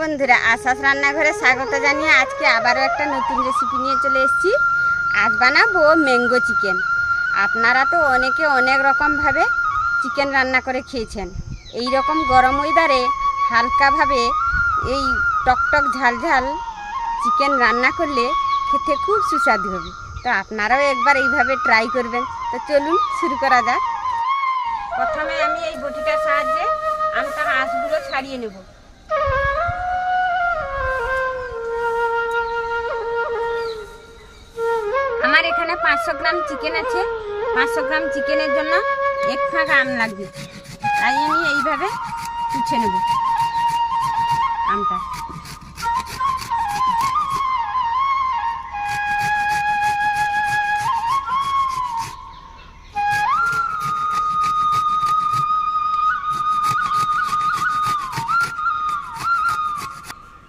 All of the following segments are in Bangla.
বন্ধুরা, আশাস রান্নাঘরে স্বাগত জানিয়ে আজকে আবারও একটা নতুন রেসিপি নিয়ে চলে এসেছি। আজ বানাবো ম্যাঙ্গো চিকেন আপনারা তো অনেকে অনেক রকমভাবে চিকেন রান্না করে খেয়েছেন। এই রকম গরম ওয়েদারে হালকাভাবে এই টকটক ঝালঝাল চিকেন রান্না করলে খেতে খুব সুস্বাদু হবে। তো আপনারাও একবার এইভাবে ট্রাই করবেন। তো চলুন শুরু করা যাক। প্রথমে আমি এই বটিটার সাহায্যে আমটার আঁশগুলো ছাড়িয়ে নেব। এখানে পাঁচশো গ্রাম চিকেন আছে। পাঁচশো গ্রাম চিকেনের জন্য এক ফাঁক আম লাগবে। তাই আমি এইভাবে তুছে নেব আমটা।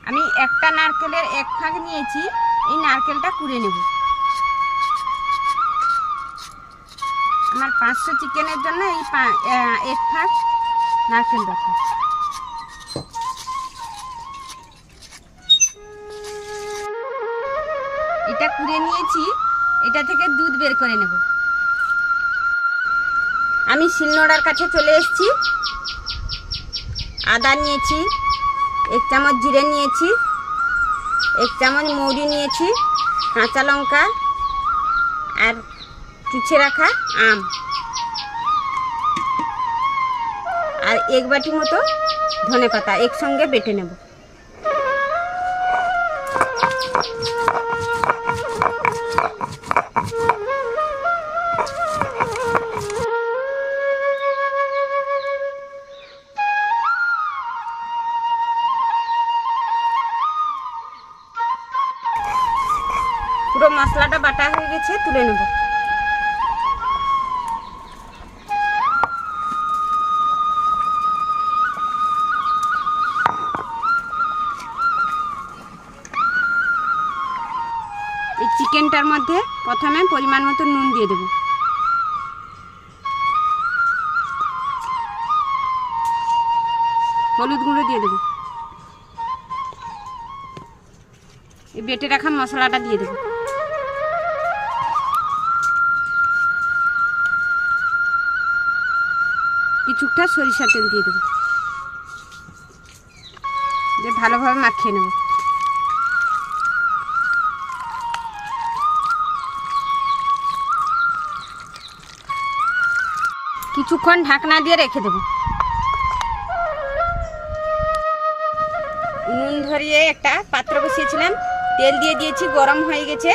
আমি একটা নারকেলের এক ফাঁক নিয়েছি, এই নারকেলটা কুড়ে নেব। আমার পাঁচশো চিকেনের জন্য এই এক ফাঁক নারকেল দরকার এটা কুড়ে নিয়েছি, এটা থেকে দুধ বের করে নেব। আমি শিলনোড়ার কাছে চলে এসেছি। আদা নিয়েছি, এক চামচ জিরে নিয়েছি, এক চামচ মৌরি নিয়েছি, কাঁচা লঙ্কা, আর চুচে রাখা আম। আর এক বাটি মতো ধনে পাতা একসঙ্গে বেটে নেব। পুরো মশলাটা বাটা হয়ে গেছে, তুলে নেব। চিকেনটার মধ্যে প্রথমে পরিমাণ মতো নুন দিয়ে দেবো। হলুদ গুঁড়ো দিয়ে দেবো। এই বেটে রাখা মশলাটা দিয়ে দেবো। কিছুটা সরিষা তেল দিয়ে দেবো। দিয়ে ভালোভাবে মাখিয়ে নেব। কিছুক্ষণ ঢাকনা দিয়ে রেখে দেবো। নুন ধরিয়ে একটা পাত্র বসিয়েছিলাম। তেল দিয়ে দিয়েছি, গরম হয়ে গেছে।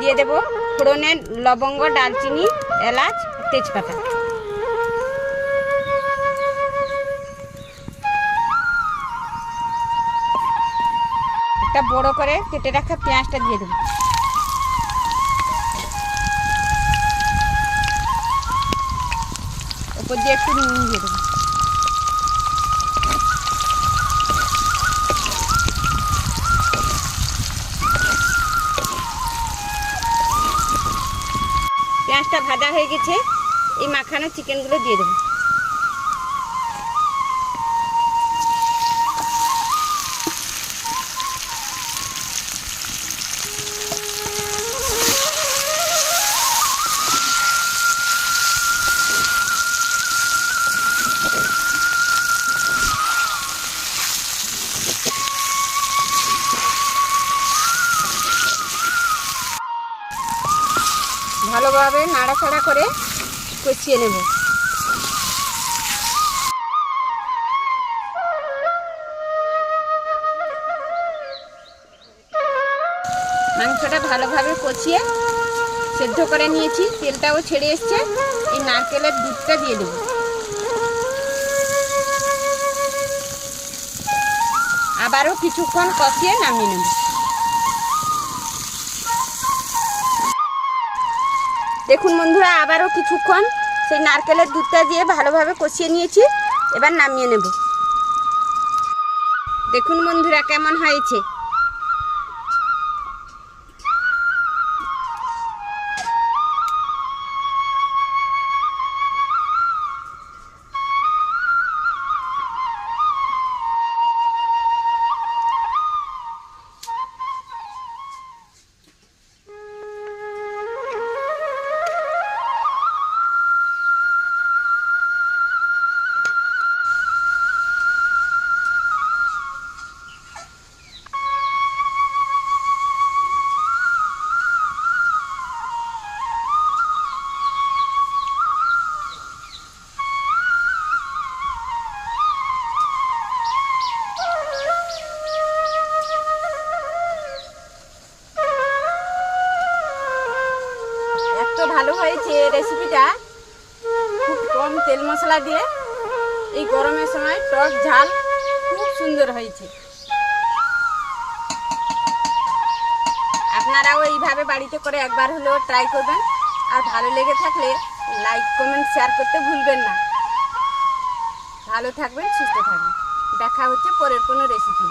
দিয়ে দেব ফোড়নের লবঙ্গ, ডালচিনি, এলাচ, তেজপাতা। একটা বড় করে কেটে রাখা পেঁয়াজটা দিয়ে দেবো। ওপর দিয়ে একটু নুন দিয়ে দেবো। পেঁয়াজটা ভাজা হয়ে গেছে, এই মাখানো চিকেনগুলো দিয়ে দেবো। ভালোভাবে নাড়াচাড়া করে কষিয়ে নেব। মাংসটা ভালোভাবে কষিয়ে সেদ্ধ করে নিয়েছি। তেলটাও ছেড়ে এসছে। এই নারকেলের দুধটা দিয়ে দেবো। আবারও কিছুক্ষণ কষিয়ে নামিয়ে নেব। দেখুন বন্ধুরা, আবারও কিছুক্ষণ সেই নারকেলের দুধটা দিয়ে ভালোভাবে কষিয়ে নিয়েছি। এবার নামিয়ে নেব। দেখুন বন্ধুরা, কেমন হয়েছে। রেসিপিটা খুব কম তেল মশলা দিয়ে এই গরমের সময় টক ঝাল খুব সুন্দর হয়েছে। আপনারাও এইভাবে বাড়িতে করে একবার হলেও ট্রাই করবেন। আর ভালো লেগে থাকলে লাইক কমেন্ট শেয়ার করতে ভুলবেন না। ভালো থাকবেন, সুস্থ থাকবেন। দেখা হচ্ছে পরের কোনো রেসিপি